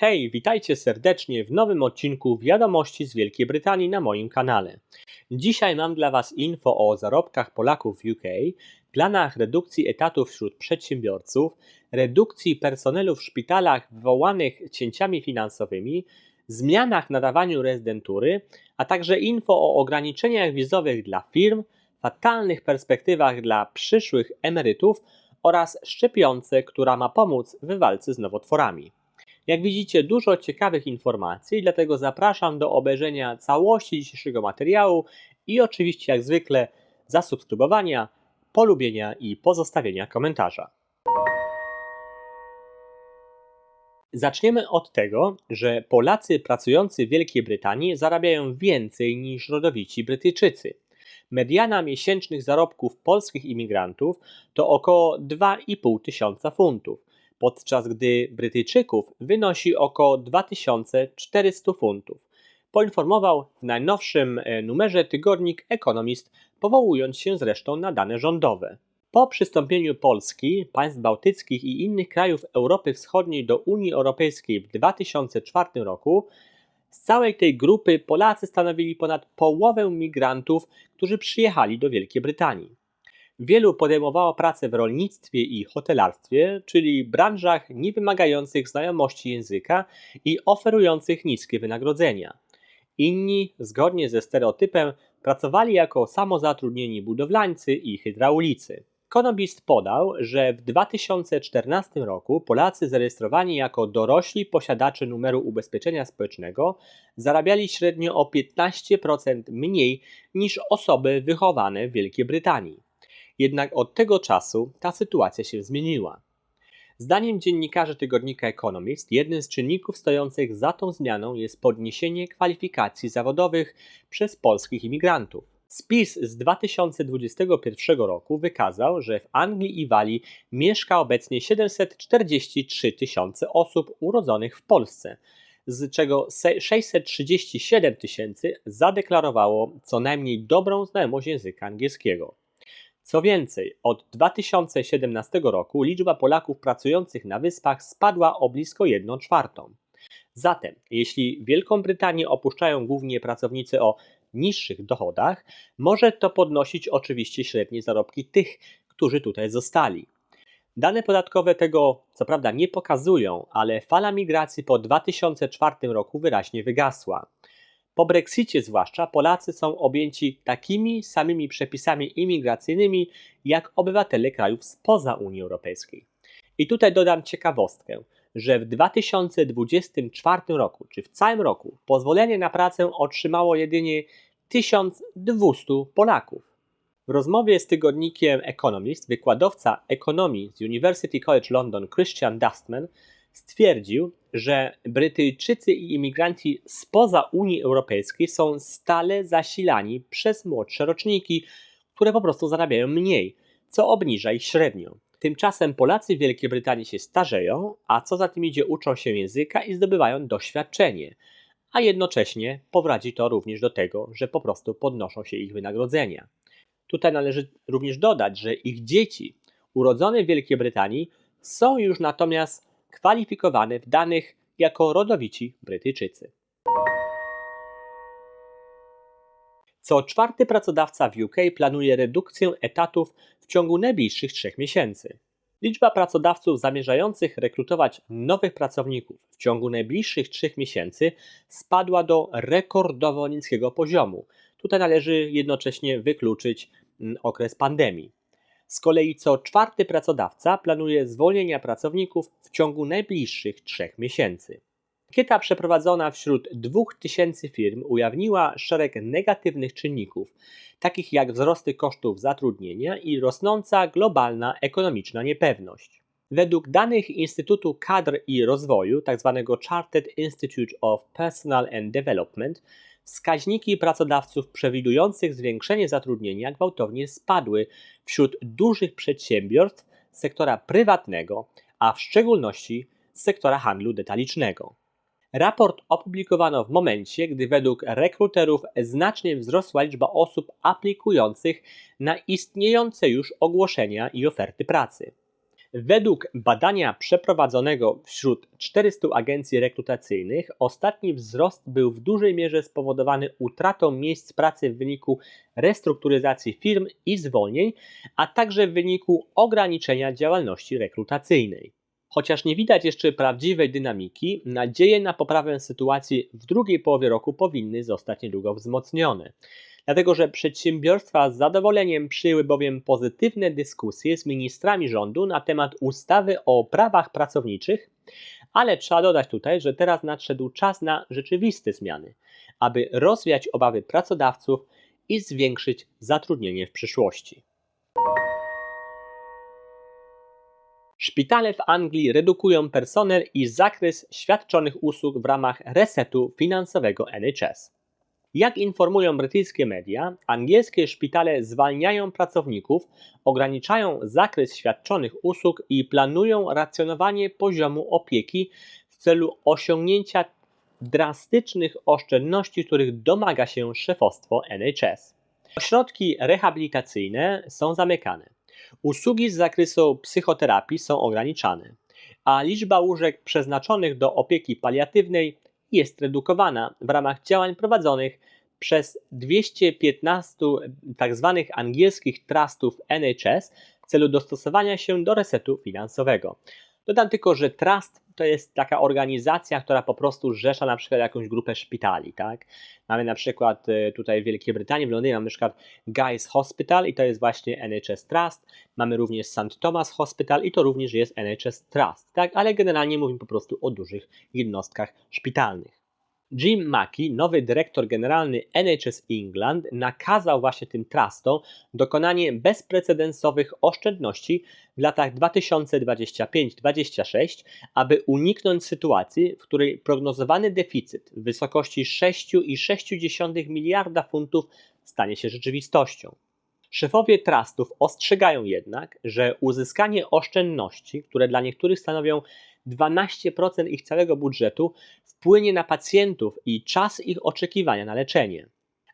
Hej, witajcie serdecznie w nowym odcinku Wiadomości z Wielkiej Brytanii na moim kanale. Dzisiaj mam dla Was info o zarobkach Polaków w UK, planach redukcji etatów wśród przedsiębiorców, redukcji personelu w szpitalach wywołanych cięciami finansowymi, zmianach na dawaniu rezydentury, a także info o ograniczeniach wizowych dla firm, fatalnych perspektywach dla przyszłych emerytów oraz szczepionce, która ma pomóc w walce z nowotworami. Jak widzicie, dużo ciekawych informacji, dlatego zapraszam do obejrzenia całości dzisiejszego materiału i oczywiście, jak zwykle, zasubskrybowania, polubienia i pozostawienia komentarza. Zaczniemy od tego, że Polacy pracujący w Wielkiej Brytanii zarabiają więcej niż rodowici Brytyjczycy. Mediana miesięcznych zarobków polskich imigrantów to około 2,5 tysiąca funtów, podczas gdy Brytyjczyków wynosi około 2400 funtów. Poinformował w najnowszym e, numerze tygodnik Economist, powołując się zresztą na dane rządowe. Po przystąpieniu Polski, państw bałtyckich i innych krajów Europy Wschodniej do Unii Europejskiej w 2004 roku, z całej tej grupy Polacy stanowili ponad połowę migrantów, którzy przyjechali do Wielkiej Brytanii. Wielu podejmowało pracę w rolnictwie i hotelarstwie, czyli branżach niewymagających znajomości języka i oferujących niskie wynagrodzenia. Inni, zgodnie ze stereotypem, pracowali jako samozatrudnieni budowlańcy i hydraulicy. Economist podał, że w 2014 roku Polacy zarejestrowani jako dorośli posiadacze numeru ubezpieczenia społecznego zarabiali średnio o 15% mniej niż osoby wychowane w Wielkiej Brytanii. Jednak od tego czasu ta sytuacja się zmieniła. Zdaniem dziennikarzy tygodnika Economist, jednym z czynników stojących za tą zmianą jest podniesienie kwalifikacji zawodowych przez polskich imigrantów. Spis z 2021 roku wykazał, że w Anglii i Walii mieszka obecnie 743 tysiące osób urodzonych w Polsce, z czego 637 tysięcy zadeklarowało co najmniej dobrą znajomość języka angielskiego. Co więcej, od 2017 roku liczba Polaków pracujących na wyspach spadła o blisko 1 czwartą. Zatem, jeśli Wielką Brytanię opuszczają głównie pracownicy o niższych dochodach, może to podnosić oczywiście średnie zarobki tych, którzy tutaj zostali. Dane podatkowe tego co prawda nie pokazują, ale fala migracji po 2004 roku wyraźnie wygasła. Po Brexicie zwłaszcza Polacy są objęci takimi samymi przepisami imigracyjnymi jak obywatele krajów spoza Unii Europejskiej. I tutaj dodam ciekawostkę, że w 2024 roku, czy w całym roku, pozwolenie na pracę otrzymało jedynie 1200 Polaków. W rozmowie z tygodnikiem Economist wykładowca ekonomii z University College London Christian Dustman stwierdził, że Brytyjczycy i imigranci spoza Unii Europejskiej są stale zasilani przez młodsze roczniki, które po prostu zarabiają mniej, co obniża ich średnią. Tymczasem Polacy w Wielkiej Brytanii się starzeją, a co za tym idzie uczą się języka i zdobywają doświadczenie, a jednocześnie prowadzi to również do tego, że po prostu podnoszą się ich wynagrodzenia. Tutaj należy również dodać, że ich dzieci urodzone w Wielkiej Brytanii są już natomiast kwalifikowane w danych jako rodowici Brytyjczycy. Co czwarty pracodawca w UK planuje redukcję etatów w ciągu najbliższych trzech miesięcy. Liczba pracodawców zamierzających rekrutować nowych pracowników w ciągu najbliższych trzech miesięcy spadła do rekordowo niskiego poziomu. Tutaj należy jednocześnie wykluczyć mm, okres pandemii. Z kolei co czwarty pracodawca planuje zwolnienia pracowników w ciągu najbliższych trzech miesięcy. Ankieta przeprowadzona wśród 2000 firm ujawniła szereg negatywnych czynników, takich jak wzrosty kosztów zatrudnienia i rosnąca globalna ekonomiczna niepewność. Według danych Instytutu Kadr i Rozwoju, tzw. Tak Chartered Institute of Personal and Development, wskaźniki pracodawców przewidujących zwiększenie zatrudnienia gwałtownie spadły wśród dużych przedsiębiorstw sektora prywatnego, a w szczególności sektora handlu detalicznego. Raport opublikowano w momencie, gdy według rekruterów znacznie wzrosła liczba osób aplikujących na istniejące już ogłoszenia i oferty pracy. Według badania przeprowadzonego wśród 400 agencji rekrutacyjnych, ostatni wzrost był w dużej mierze spowodowany utratą miejsc pracy w wyniku restrukturyzacji firm i zwolnień, a także w wyniku ograniczenia działalności rekrutacyjnej. Chociaż nie widać jeszcze prawdziwej dynamiki, nadzieje na poprawę sytuacji w drugiej połowie roku powinny zostać niedługo wzmocnione dlatego że przedsiębiorstwa z zadowoleniem przyjęły bowiem pozytywne dyskusje z ministrami rządu na temat ustawy o prawach pracowniczych, ale trzeba dodać tutaj, że teraz nadszedł czas na rzeczywiste zmiany, aby rozwiać obawy pracodawców i zwiększyć zatrudnienie w przyszłości. Szpitale w Anglii redukują personel i zakres świadczonych usług w ramach resetu finansowego NHS. Jak informują brytyjskie media, angielskie szpitale zwalniają pracowników, ograniczają zakres świadczonych usług i planują racjonowanie poziomu opieki w celu osiągnięcia drastycznych oszczędności, których domaga się szefostwo NHS. Ośrodki rehabilitacyjne są zamykane. Usługi z zakresu psychoterapii są ograniczane, a liczba łóżek przeznaczonych do opieki paliatywnej jest redukowana w ramach działań prowadzonych przez 215 tzw. Tak angielskich trustów NHS w celu dostosowania się do resetu finansowego. Dodam tylko, że trust to jest taka organizacja, która po prostu zrzesza na przykład jakąś grupę szpitali, tak? Mamy na przykład e, tutaj w Wielkiej Brytanii, w Londynie mamy na przykład Guy's Hospital i to jest właśnie NHS Trust. Mamy również St. Thomas Hospital i to również jest NHS Trust, tak? Ale generalnie mówimy po prostu o dużych jednostkach szpitalnych. Jim Mackey, nowy dyrektor generalny NHS England, nakazał właśnie tym trustom dokonanie bezprecedensowych oszczędności w latach 2025-2026, aby uniknąć sytuacji, w której prognozowany deficyt w wysokości 6,6 miliarda funtów stanie się rzeczywistością. Szefowie trustów ostrzegają jednak, że uzyskanie oszczędności, które dla niektórych stanowią 12% ich całego budżetu wpłynie na pacjentów i czas ich oczekiwania na leczenie.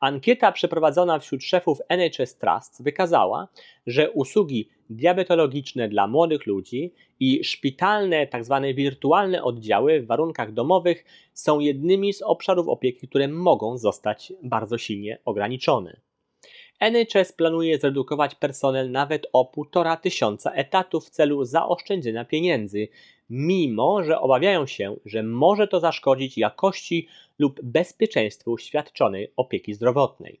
Ankieta przeprowadzona wśród szefów NHS Trust wykazała, że usługi diabetologiczne dla młodych ludzi i szpitalne, tzw. Tak wirtualne oddziały w warunkach domowych są jednymi z obszarów opieki, które mogą zostać bardzo silnie ograniczone. NHS planuje zredukować personel nawet o 1,5 tysiąca etatów w celu zaoszczędzenia pieniędzy, mimo że obawiają się, że może to zaszkodzić jakości lub bezpieczeństwu świadczonej opieki zdrowotnej.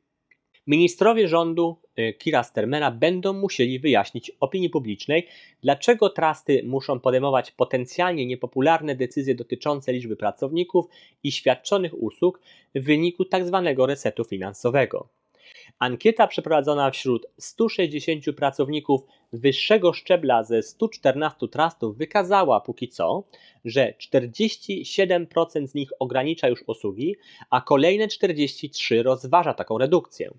Ministrowie rządu y, Kira Stermera będą musieli wyjaśnić opinii publicznej, dlaczego trusty muszą podejmować potencjalnie niepopularne decyzje dotyczące liczby pracowników i świadczonych usług w wyniku tzw. Tak resetu finansowego. Ankieta przeprowadzona wśród 160 pracowników wyższego szczebla ze 114 trustów wykazała póki co, że 47% z nich ogranicza już usługi, a kolejne 43% rozważa taką redukcję.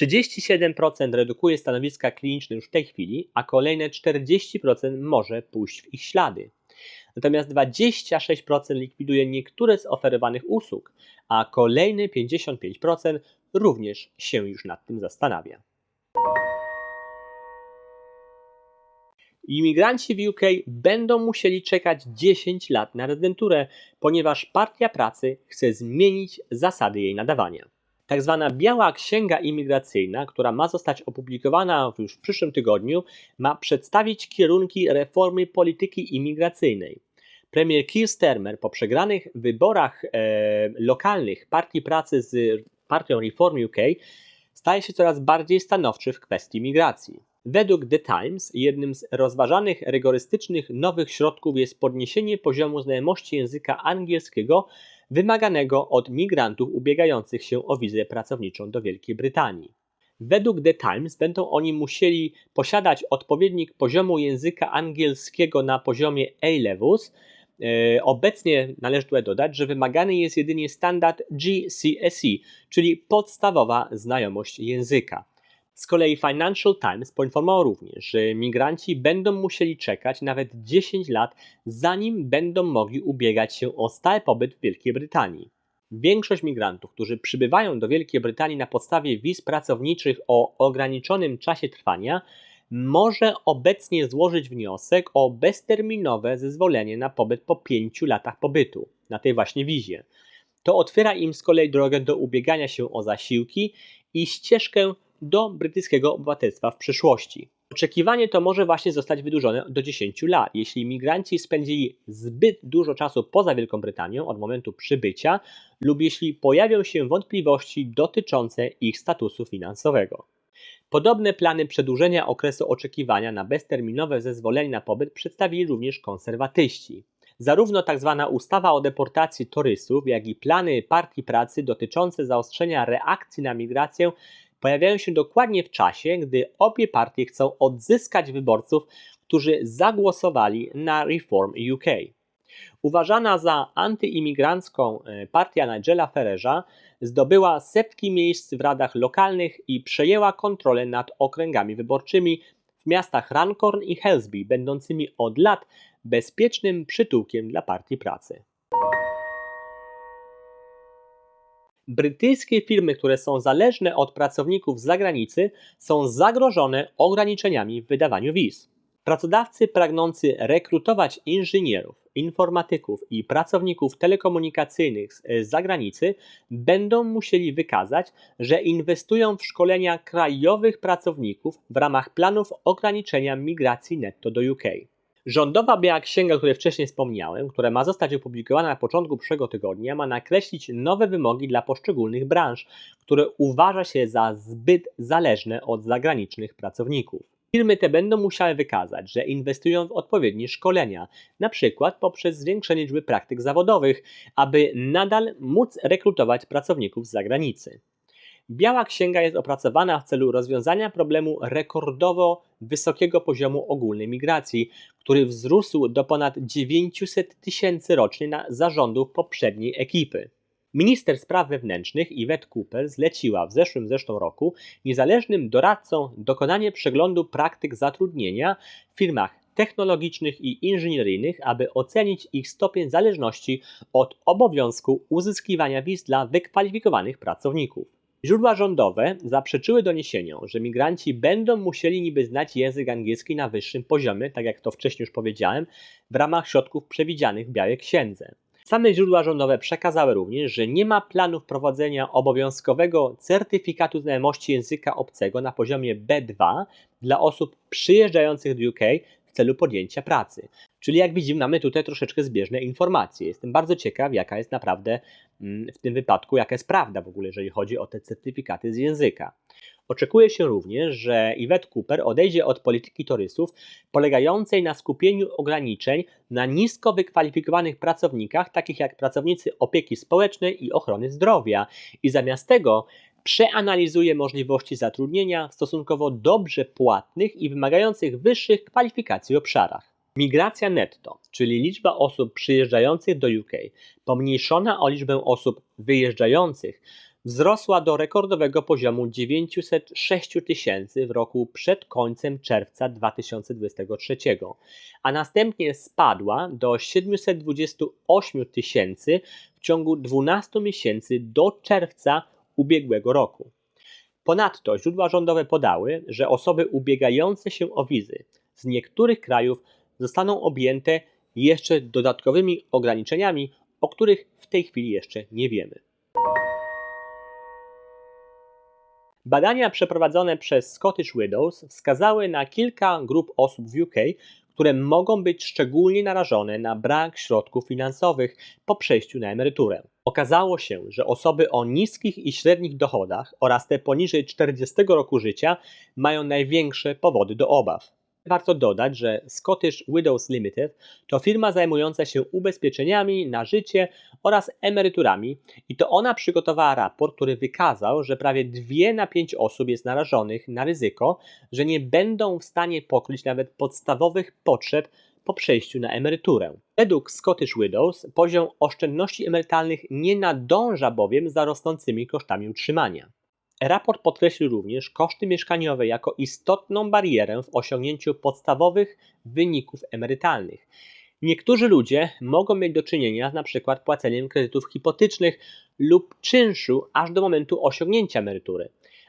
37% redukuje stanowiska kliniczne już w tej chwili, a kolejne 40% może pójść w ich ślady. Natomiast 26% likwiduje niektóre z oferowanych usług, a kolejne 55% również się już nad tym zastanawia. Imigranci w UK będą musieli czekać 10 lat na rezydenturę, ponieważ Partia Pracy chce zmienić zasady jej nadawania. Tak zwana Biała Księga Imigracyjna, która ma zostać opublikowana już w przyszłym tygodniu, ma przedstawić kierunki reformy polityki imigracyjnej. Premier Keir Starmer po przegranych wyborach e, lokalnych Partii Pracy z partią Reform UK staje się coraz bardziej stanowczy w kwestii migracji. Według The Times jednym z rozważanych rygorystycznych nowych środków jest podniesienie poziomu znajomości języka angielskiego wymaganego od migrantów ubiegających się o wizę pracowniczą do Wielkiej Brytanii. Według The Times będą oni musieli posiadać odpowiednik poziomu języka angielskiego na poziomie A-levels, obecnie należy tutaj dodać, że wymagany jest jedynie standard GCSE, czyli podstawowa znajomość języka. Z kolei Financial Times poinformował również, że migranci będą musieli czekać nawet 10 lat, zanim będą mogli ubiegać się o stały pobyt w Wielkiej Brytanii. Większość migrantów, którzy przybywają do Wielkiej Brytanii na podstawie wiz pracowniczych o ograniczonym czasie trwania, może obecnie złożyć wniosek o bezterminowe zezwolenie na pobyt po 5 latach pobytu na tej właśnie wizie. To otwiera im z kolei drogę do ubiegania się o zasiłki i ścieżkę do brytyjskiego obywatelstwa w przyszłości. Oczekiwanie to może właśnie zostać wydłużone do 10 lat, jeśli migranci spędzili zbyt dużo czasu poza Wielką Brytanią od momentu przybycia lub jeśli pojawią się wątpliwości dotyczące ich statusu finansowego. Podobne plany przedłużenia okresu oczekiwania na bezterminowe zezwolenie na pobyt przedstawili również konserwatyści. Zarówno tzw. Tak ustawa o deportacji turystów, jak i plany Partii Pracy dotyczące zaostrzenia reakcji na migrację pojawiają się dokładnie w czasie, gdy obie partie chcą odzyskać wyborców, którzy zagłosowali na Reform UK. Uważana za antyimigrancką e, partia Nigela Farage'a zdobyła setki miejsc w radach lokalnych i przejęła kontrolę nad okręgami wyborczymi w miastach Runcorn i Helsby, będącymi od lat bezpiecznym przytułkiem dla Partii Pracy. Brytyjskie firmy, które są zależne od pracowników z zagranicy, są zagrożone ograniczeniami w wydawaniu wiz. Pracodawcy pragnący rekrutować inżynierów, informatyków i pracowników telekomunikacyjnych z zagranicy będą musieli wykazać, że inwestują w szkolenia krajowych pracowników w ramach planów ograniczenia migracji netto do UK. Rządowa Biała Księga, o której wcześniej wspomniałem, która ma zostać opublikowana na początku przyszłego tygodnia, ma nakreślić nowe wymogi dla poszczególnych branż, które uważa się za zbyt zależne od zagranicznych pracowników. Firmy te będą musiały wykazać, że inwestują w odpowiednie szkolenia, na przykład poprzez zwiększenie liczby praktyk zawodowych, aby nadal móc rekrutować pracowników z zagranicy. Biała Księga jest opracowana w celu rozwiązania problemu rekordowo wysokiego poziomu ogólnej migracji, który wzrósł do ponad 900 tysięcy rocznie na zarządów poprzedniej ekipy. Minister Spraw Wewnętrznych Yvette Cooper zleciła w zeszłym zresztą roku niezależnym doradcom dokonanie przeglądu praktyk zatrudnienia w firmach technologicznych i inżynieryjnych, aby ocenić ich stopień zależności od obowiązku uzyskiwania wiz dla wykwalifikowanych pracowników. Źródła rządowe zaprzeczyły doniesieniom, że migranci będą musieli niby znać język angielski na wyższym poziomie, tak jak to wcześniej już powiedziałem, w ramach środków przewidzianych w Białej Księdze. Same źródła rządowe przekazały również, że nie ma planu wprowadzenia obowiązkowego certyfikatu znajomości języka obcego na poziomie B2 dla osób przyjeżdżających do UK w celu podjęcia pracy. Czyli jak widzimy, mamy tutaj troszeczkę zbieżne informacje. Jestem bardzo ciekaw, jaka jest naprawdę mm, w tym wypadku, jaka jest prawda w ogóle, jeżeli chodzi o te certyfikaty z języka. Oczekuje się również, że Yvette Cooper odejdzie od polityki turystów polegającej na skupieniu ograniczeń na nisko wykwalifikowanych pracownikach, takich jak pracownicy opieki społecznej i ochrony zdrowia, i zamiast tego przeanalizuje możliwości zatrudnienia w stosunkowo dobrze płatnych i wymagających wyższych kwalifikacji obszarach. Migracja netto, czyli liczba osób przyjeżdżających do UK, pomniejszona o liczbę osób wyjeżdżających, wzrosła do rekordowego poziomu 906 tysięcy w roku przed końcem czerwca 2023, a następnie spadła do 728 tysięcy w ciągu 12 miesięcy do czerwca ubiegłego roku. Ponadto źródła rządowe podały, że osoby ubiegające się o wizy z niektórych krajów zostaną objęte jeszcze dodatkowymi ograniczeniami, o których w tej chwili jeszcze nie wiemy. Badania przeprowadzone przez Scottish Widows wskazały na kilka grup osób w UK, które mogą być szczególnie narażone na brak środków finansowych po przejściu na emeryturę. Okazało się, że osoby o niskich i średnich dochodach oraz te poniżej 40 roku życia mają największe powody do obaw. Warto dodać, że Scottish Widows Limited to firma zajmująca się ubezpieczeniami na życie oraz emeryturami i to ona przygotowała raport, który wykazał, że prawie 2 na 5 osób jest narażonych na ryzyko, że nie będą w stanie pokryć nawet podstawowych potrzeb po przejściu na emeryturę. Według Scottish Widows poziom oszczędności emerytalnych nie nadąża bowiem za rosnącymi kosztami utrzymania. Raport podkreślił również koszty mieszkaniowe jako istotną barierę w osiągnięciu podstawowych wyników emerytalnych. Niektórzy ludzie mogą mieć do czynienia z np. płaceniem kredytów hipotecznych lub czynszu aż do momentu osiągnięcia emerytury.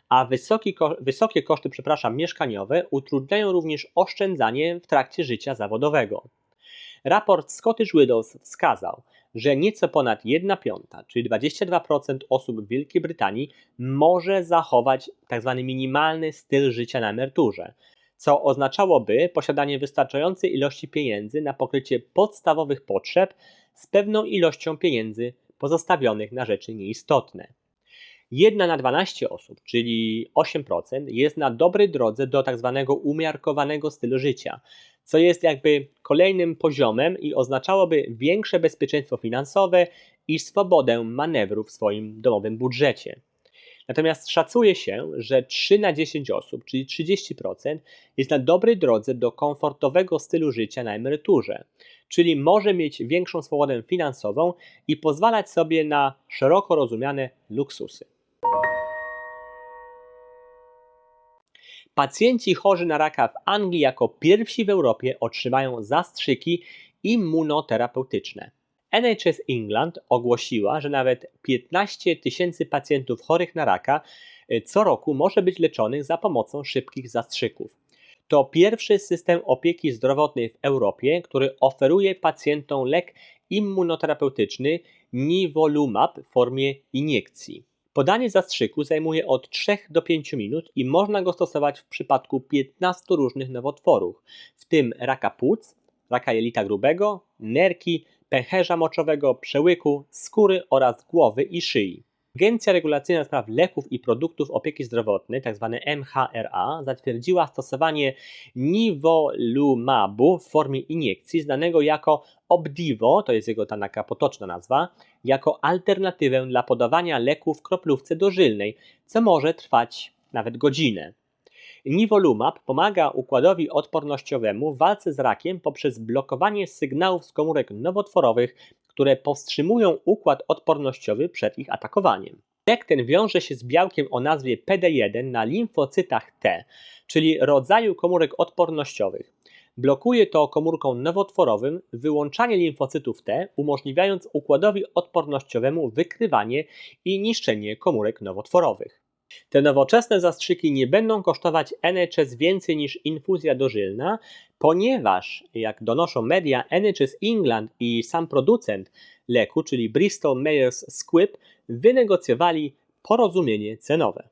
a wysoki, wysokie koszty przepraszam, mieszkaniowe utrudniają również oszczędzanie w trakcie życia zawodowego. Raport Scottish Widows wskazał, że nieco ponad 1 piąta, czyli 22% osób w Wielkiej Brytanii może zachować tzw. Tak minimalny styl życia na emeryturze, co oznaczałoby posiadanie wystarczającej ilości pieniędzy na pokrycie podstawowych potrzeb z pewną ilością pieniędzy pozostawionych na rzeczy nieistotne. Jedna na 12 osób, czyli 8%, jest na dobrej drodze do tak zwanego umiarkowanego stylu życia, co jest jakby kolejnym poziomem i oznaczałoby większe bezpieczeństwo finansowe i swobodę manewru w swoim domowym budżecie. Natomiast szacuje się, że 3 na 10 osób, czyli 30%, jest na dobrej drodze do komfortowego stylu życia na emeryturze, czyli może mieć większą swobodę finansową i pozwalać sobie na szeroko rozumiane luksusy. Pacjenci chorzy na raka w Anglii jako pierwsi w Europie otrzymają zastrzyki immunoterapeutyczne. NHS England ogłosiła, że nawet 15 tysięcy pacjentów chorych na raka e, co roku może być leczonych za pomocą szybkich zastrzyków. To pierwszy system opieki zdrowotnej w Europie, który oferuje pacjentom lek immunoterapeutyczny Nivolumab w formie iniekcji. Podanie zastrzyku zajmuje od 3 do 5 minut i można go stosować w przypadku 15 różnych nowotworów, w tym raka płuc, raka jelita grubego, nerki, pęcherza moczowego, przełyku, skóry oraz głowy i szyi. Agencja Regulacyjna Spraw Leków i Produktów Opieki Zdrowotnej, tzw. Tak MHRA, zatwierdziła stosowanie nivolumabu w formie iniekcji, znanego jako Obdivo, to jest jego ta taka potoczna nazwa, jako alternatywę dla podawania leku w kroplówce dożylnej, co może trwać nawet godzinę. Nivolumab pomaga układowi odpornościowemu w walce z rakiem poprzez blokowanie sygnałów z komórek nowotworowych, które powstrzymują układ odpornościowy przed ich atakowaniem. Lek ten wiąże się z białkiem o nazwie PD1 na limfocytach T, czyli rodzaju komórek odpornościowych. Blokuje to komórkom nowotworowym wyłączanie limfocytów T, umożliwiając układowi odpornościowemu wykrywanie i niszczenie komórek nowotworowych. Te nowoczesne zastrzyki nie będą kosztować NHS więcej niż infuzja dożylna, ponieważ, jak donoszą media, NHS England i sam producent leku, czyli Bristol Myers Squibb, wynegocjowali porozumienie cenowe.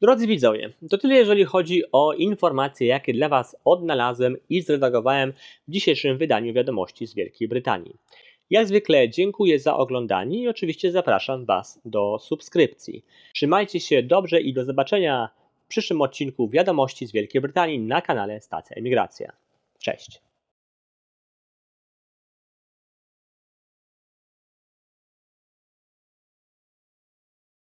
Drodzy widzowie, to tyle jeżeli chodzi o informacje, jakie dla Was odnalazłem i zredagowałem w dzisiejszym wydaniu wiadomości z Wielkiej Brytanii. Jak zwykle dziękuję za oglądanie i oczywiście zapraszam Was do subskrypcji. Trzymajcie się dobrze i do zobaczenia w przyszłym odcinku wiadomości z Wielkiej Brytanii na kanale Stacja Emigracja. Cześć!